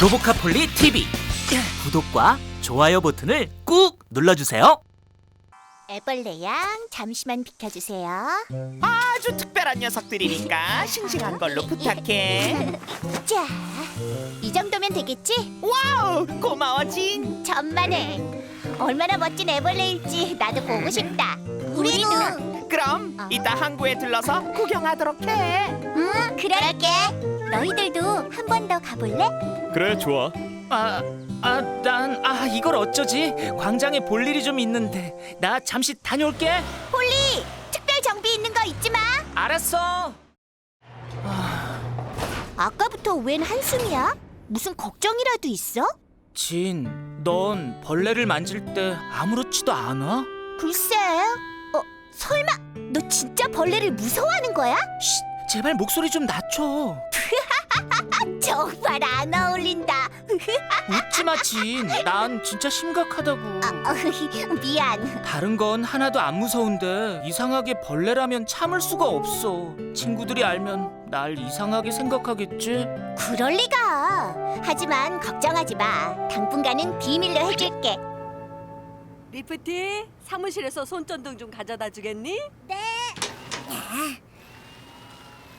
로보카폴리 TV 구독과 좋아요 버튼을 꾹 눌러주세요. 애벌레 양 잠시만 비켜주세요. 아주 특별한 녀석들이니까 싱싱한 걸로 부탁해. 자, 이 정도면 되겠지? 와우, 고마워 진. 천만에. 얼마나 멋진 애벌레일지 나도 보고 싶다. 우리도. 그럼 이따 항구에 들러서 구경하도록 해. 응, 그럴게. 너희들도 한 번 더 가볼래? 그래 좋아 아, 아, 난 아 이걸 어쩌지? 광장에 볼 일이 좀 있는데 나 잠시 다녀올게. 폴리, 특별 정비 있는 거 잊지 마. 알았어. 아까부터 웬 한숨이야? 무슨 걱정이라도 있어? 진, 넌 벌레를 만질 때 아무렇지도 않아? 글쎄. 어, 설마 너 진짜 벌레를 무서워하는 거야? 쉿, 제발 목소리 좀 낮춰. 정말 안 어울린다. 웃지 마, 진. 난 진짜 심각하다고. 어, 미안. 다른 건 하나도 안 무서운데 이상하게 벌레라면 참을 수가 없어. 친구들이 알면 날 이상하게 생각하겠지? 그럴 리가. 하지만 걱정하지 마. 당분간은 비밀로 해줄게. 리프티 사무실에서 손전등 좀 가져다 주겠니?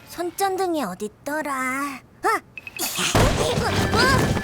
손전등이 어딨더라? 어?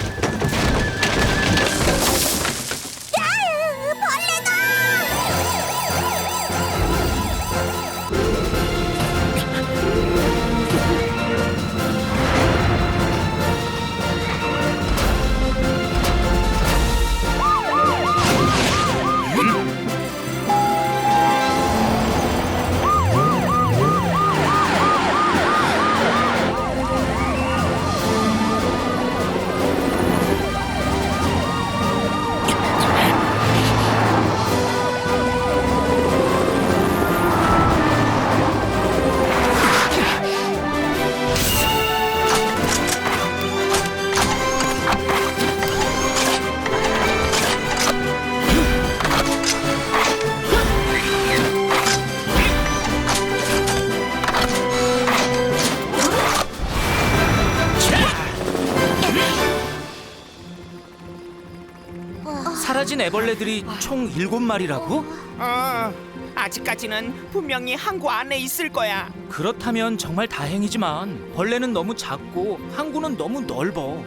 애벌레들이 총 일곱 마리라고? 어, 아직까지는 분명히 항구 안에 있을 거야. 그렇다면 정말 다행이지만 벌레는 너무 작고 항구는 너무 넓어.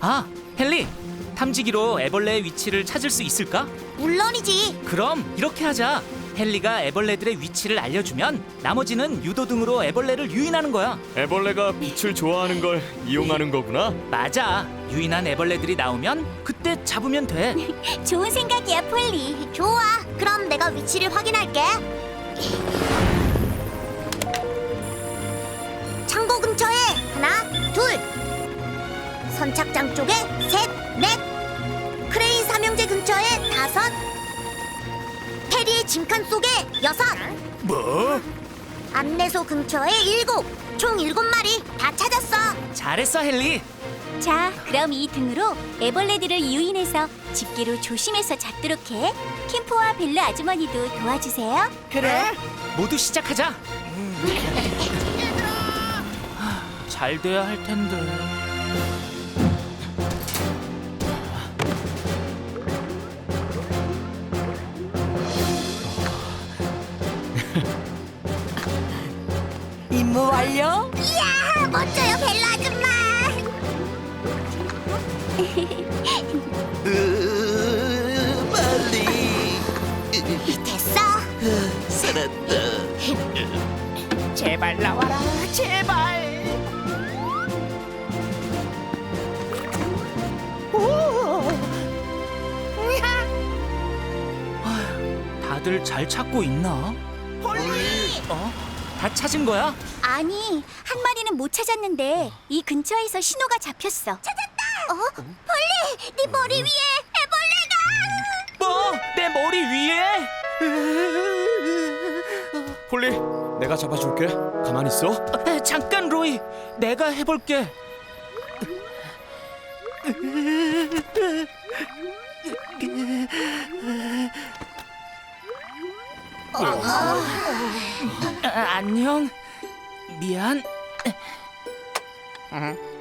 아, 헨리. 탐지기로 애벌레의 위치를 찾을 수 있을까? 물론이지. 그럼 이렇게 하자. 헨리가 애벌레들의 위치를 알려주면 나머지는 유도 등으로 애벌레를 유인하는 거야. 애벌레가 빛을 좋아하는 걸 이용하는 거구나 맞아. 유인한 애벌레들이 나오면 그때 잡으면 돼. 좋은 생각이야, 폴리. 좋아. 그럼 내가 위치를 확인할게. 창고 근처에 하나, 둘. 선착장 쪽에 셋, 넷. 크레인 삼형제 근처에 다섯. 테리의 짐칸 속에 여섯. 뭐? 안내소 근처에 일곱. 총 일곱 마리 다 찾았어. 잘했어, 헨리. 자, 그럼 이 등으로 애벌레들을 유인해서 집게로 조심해서 잡도록 해. 캠프와 벨르 아주머니도 도와주세요. 그래? 모두 시작하자. 하, 잘 돼야 할 텐데. 임무 완료? 제발 나와라, 제발. 오, 다들 잘 찾고 있나? 폴리. 어? 다 찾은 거야? 아니, 한 마리는 못 찾았는데 이 근처에서 신호가 잡혔어. 찾았다. 어? 폴리, 네 머리 위에 내가 잡아줄게 가만히 있어 에, 잠깐 로이, 내가 해볼게. 아, 안녕. 미안. 응?